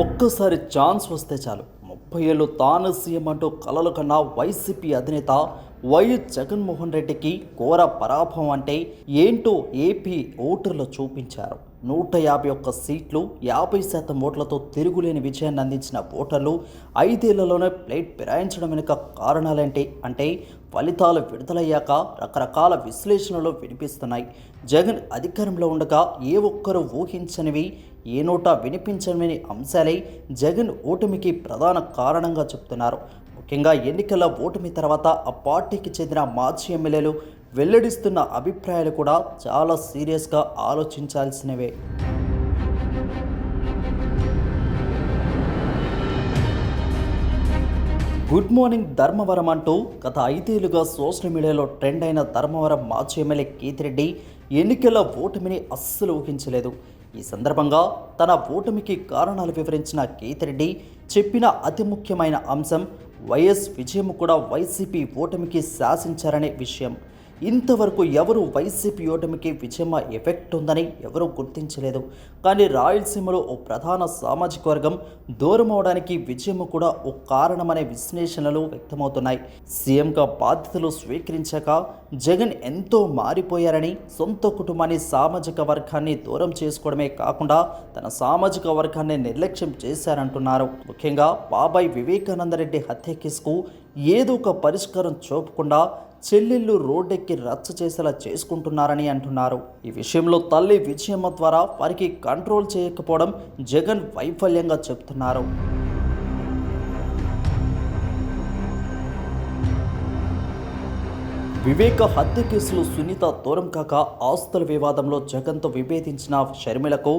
ఒక్కసారి ఛాన్స్ వస్తే చాలు. ముప్పై ఏళ్ళు తాను సీఎం అంటూ కలలు కన్నా వైసీపీ అధినేత వైఎస్ జగన్మోహన్ రెడ్డికి ఘోర పరాభవం అంటే ఏంటో ఏపీ ఓటర్లు చూపించారు. నూట యాభై ఒక్క సీట్లు యాభై శాతం ఓట్లతో తిరుగులేని విజయాన్ని అందించిన ఓటర్లు ఐదేళ్ళలోనే ప్లేట్ ఫిరాయించడం వెనుక కారణాలేంటి అంటే ఫలితాలు విడుదలయ్యాక రకరకాల విశ్లేషణలు వినిపిస్తున్నాయి. జగన్ అధికారంలో ఉండగా ఏ ఒక్కరు ఊహించనివి ఏ నోట వినిపించనివి అంశాలే జగన్ ఓటమికి ప్రధాన కారణంగా చెప్తున్నారు. ముఖ్యంగా ఎన్నికల ఓటమి తర్వాత ఆ పార్టీకి చెందిన మాజీ ఎమ్మెల్యేలు వెల్లడిస్తున్న అభిప్రాయాలు కూడా చాలా సీరియస్గా ఆలోచించాల్సినవే. గుడ్ మార్నింగ్ ధర్మవరం అంటూ గత ఐదేళ్ళుగా సోషల్ మీడియాలో ట్రెండ్ అయిన ధర్మవరం మాజీ ఎమ్మెల్యే కేతిరెడ్డి ఎన్నికల ఓటమిని అస్సలు ఊహించలేదు. ఈ సందర్భంగా తన ఓటమికి కారణాలు వివరించిన కేతిరెడ్డి చెప్పిన అతి ముఖ్యమైన అంశం వైఎస్ విజయం కూడా వైసీపీ ఓటమికి శాసించారనే విషయం. ఇంతవరకు ఎవరు వైసీపీ ఓటమికి విజయమ ఎఫెక్ట్ ఉందని ఎవరూ గుర్తించలేదు. కానీ రాయలసీమలో ఓ ప్రధాన సామాజిక వర్గం దూరం అవడానికి విజయమ్మ కూడా ఓ కారణమనే విశ్లేషణలు వ్యక్తమవుతున్నాయి. సీఎంగా బాధ్యతలు స్వీకరించాక జగన్ ఎంతో మారిపోయారని సొంత కుటుంబాన్ని సామాజిక వర్గాన్ని దూరం చేసుకోవడమే కాకుండా తన సామాజిక వర్గాన్ని నిర్లక్ష్యం చేశారంటున్నారు. ముఖ్యంగా బాబాయ్ వివేకానందరెడ్డి హత్య కేసుకు ఏదో ఒక పరిష్కారం చూపకుండా చెల్లెళ్ళు రోడ్డెక్కి రచ్చ చేసేలా చేసుకుంటున్నారని అంటున్నారు. ఈ విషయంలో తల్లి విజయమ్మ ద్వారా వారికి కంట్రోల్ చేయకపోవడం జగన్ వైఫల్యంగా చెప్తున్నారు. వివేక హత్య కేసులో సునీత దూరం కాక ఆస్తుల వివాదంలో జగన్తో విభేదించిన షర్మిలకు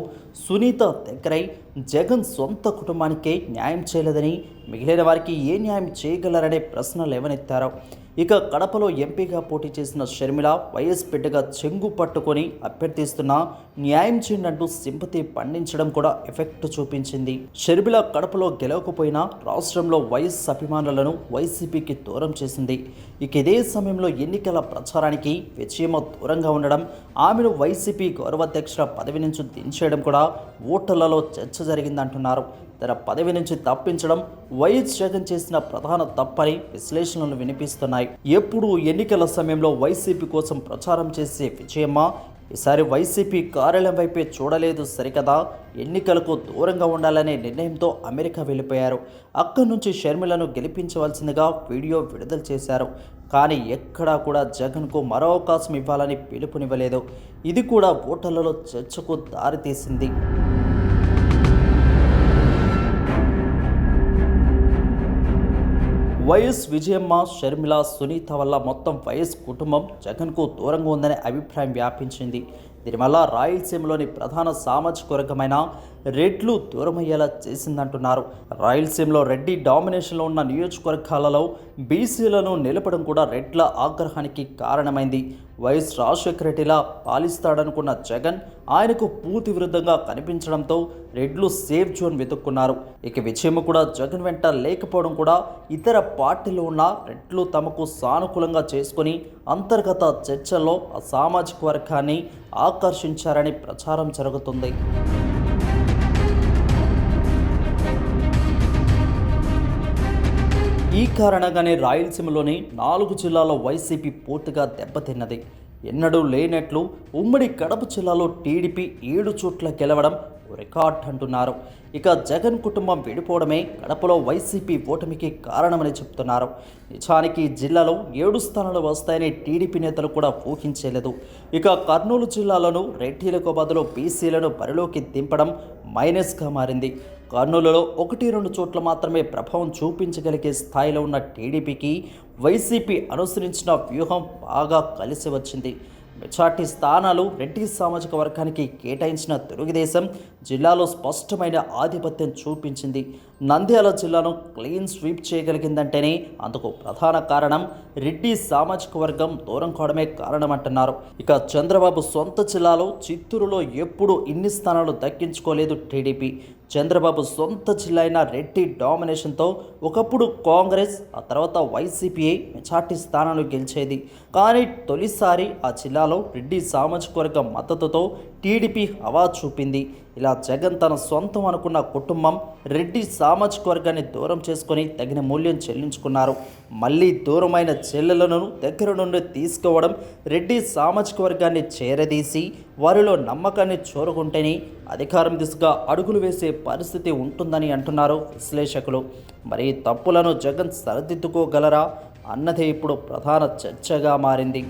సునీత దగ్గరై జగన్ సొంత కుటుంబానికే న్యాయం చేయలేదని మిగిలిన వారికి ఏ న్యాయం చేయగలరనే ప్రశ్న లేవనెత్తారు ఇక కడపలో ఎంపీగా పోటీ చేసిన షర్మిల వైఎస్ బిడ్డగా చెంగు పట్టుకొని అభ్యర్థిస్తున్న న్యాయం చేయండి సింపతి పండించడం కూడా ఎఫెక్ట్ చూపించింది. షర్మిల కడపలో గెలవకపోయినా రాష్ట్రంలో వైఎస్ అభిమానులను వైసీపీకి దూరం చేసింది. ఇక ఇదే సమయంలో ఎన్నికల ప్రచారానికి విజయమ దూరంగా ఉండడం ఆమెను వైసీపీ గౌరవాధ్యక్షుల పదవి నుంచి దించేయడం కూడా ఓటర్లలో చర్చ జరిగిందంటున్నారు. తన పదవి నుంచి తప్పించడం వైఎస్ జగన్ చేసిన ప్రధాన తప్పని విశ్లేషణలు వినిపిస్తున్నాయి. ఎప్పుడు ఎన్నికల సమయంలో వైసీపీ కోసం ప్రచారం చేసే విజయమ్మ ఈసారి వైసీపీ కార్యాలయం వైపే చూడలేదు సరికదా. ఎన్నికలకు దూరంగా ఉండాలనే నిర్ణయంతో అమెరికా వెళ్ళిపోయారు. అక్కడి నుంచి షర్మిలను గెలిపించవలసిందిగా వీడియో విడుదల చేశారు. కానీ ఎక్కడా కూడా జగన్కు మరో అవకాశం ఇవ్వాలని పిలుపునివ్వలేదు. ఇది కూడా ఓటర్లలో చర్చకు దారితీసింది. వైఎస్ విజయమ్మ షర్మిల సునీత వల్ల మొత్తం వైఎస్ కుటుంబం జగన్కు దూరంగా ఉందనే అభిప్రాయం వ్యాపించింది. దీనివల్ల రాయలసీమలోని ప్రధాన సామాజిక వర్గమైన రెడ్లు దూరమయ్యేలా చేసిందంటున్నారు. రాయలసీమలో రెడ్డి డామినేషన్లో ఉన్న నియోజకవర్గాలలో బీసీలను నిలపడం కూడా రెడ్ల ఆగ్రహానికి కారణమైంది. వైఎస్ రాజశేఖర రెడ్డిలా పాలిస్తాడనుకున్న జగన్ ఆయనకు పూర్తి విరుద్ధంగా కనిపించడంతో రెడ్లు సేఫ్ జోన్ వెతుక్కున్నారు. ఇక విజయం కూడా జగన్ వెంట లేకపోవడం కూడా ఇతర పార్టీలు ఉన్న రెడ్లు తమకు సానుకూలంగా చేసుకుని అంతర్గత చర్చల్లో ఆ సామాజిక వర్గాన్ని ఆకర్షించారని ప్రచారం జరుగుతుంది. ఈ కారణంగానే రాయలసీమలోని నాలుగు జిల్లాల వైసీపీ పూర్తిగా దెబ్బతిన్నది. ఎన్నడూ లేనట్లు ఉమ్మడి కడప జిల్లాలో టీడీపీ ఏడు చోట్ల గెలవడం రికార్డ్ అంటున్నారు. ఇక జగన్ కుటుంబం విడిపోవడమే కడపలో వైసీపీ ఓటమికి కారణమని చెప్తున్నారు. నిజానికి జిల్లాలో ఏడు స్థానాలు వస్తాయని టీడీపీ నేతలు కూడా ఊహించలేదు. ఇక కర్నూలు జిల్లాలోనూ రెడ్డిలకు బదులు బీసీలను బరిలోకి దింపడం మైనస్గా మారింది. కర్నూలులో ఒకటి రెండు చోట్ల మాత్రమే ప్రభావం చూపించగలిగే స్థాయిలో ఉన్న టీడీపీకి వైసీపీ అనుసరించిన వ్యూహం బాగా కలిసి వచ్చింది. మెజార్టీ స్థానాలు రెడ్డి సామాజిక వర్గానికి కేటాయించిన తెలుగుదేశం జిల్లాలో స్పష్టమైన ఆధిపత్యం చూపించింది. నంద్యాల జిల్లాను క్లీన్ స్వీప్ చేయగలిగిందంటేనే అందుకు ప్రధాన కారణం రెడ్డి సామాజిక వర్గం దూరం కావడమే కారణమంటున్నారు. ఇక చంద్రబాబు సొంత జిల్లాలో చిత్తూరులో ఎప్పుడూ ఇన్ని స్థానాలు దక్కించుకోలేదు టీడీపీ. చంద్రబాబు సొంత జిల్లా అయిన రెడ్డి డామినేషన్తో ఒకప్పుడు కాంగ్రెస్ ఆ తర్వాత వైసీపీఏ మెజార్టీ స్థానాలు గెలిచేది. కానీ తొలిసారి ఆ జిల్లాలో రెడ్డి సామాజిక వర్గ మద్దతుతో టీడీపీ హవా చూపింది. ఇలా జగన్ తన సొంతం అనుకున్న కుటుంబం రెడ్డి సామాజిక వర్గాన్ని దూరం చేసుకొని తగిన మూల్యం చెల్లించుకున్నారు. మళ్ళీ దూరమైన చెల్లెలను దగ్గర నుండి తీసుకోవడం రెడ్డి సామాజిక వర్గాన్ని చేరదీసి వారిలో నమ్మకాన్ని చూరకుంటేనే అధికారం దిశగా అడుగులు వేసే పరిస్థితి ఉంటుందని అంటున్నారు విశ్లేషకులు. మరి తప్పులను జగన్ సరిదిద్దుకోగలరా? అన్నదే ఇప్పుడు ప్రధాన చర్చగా మారింది.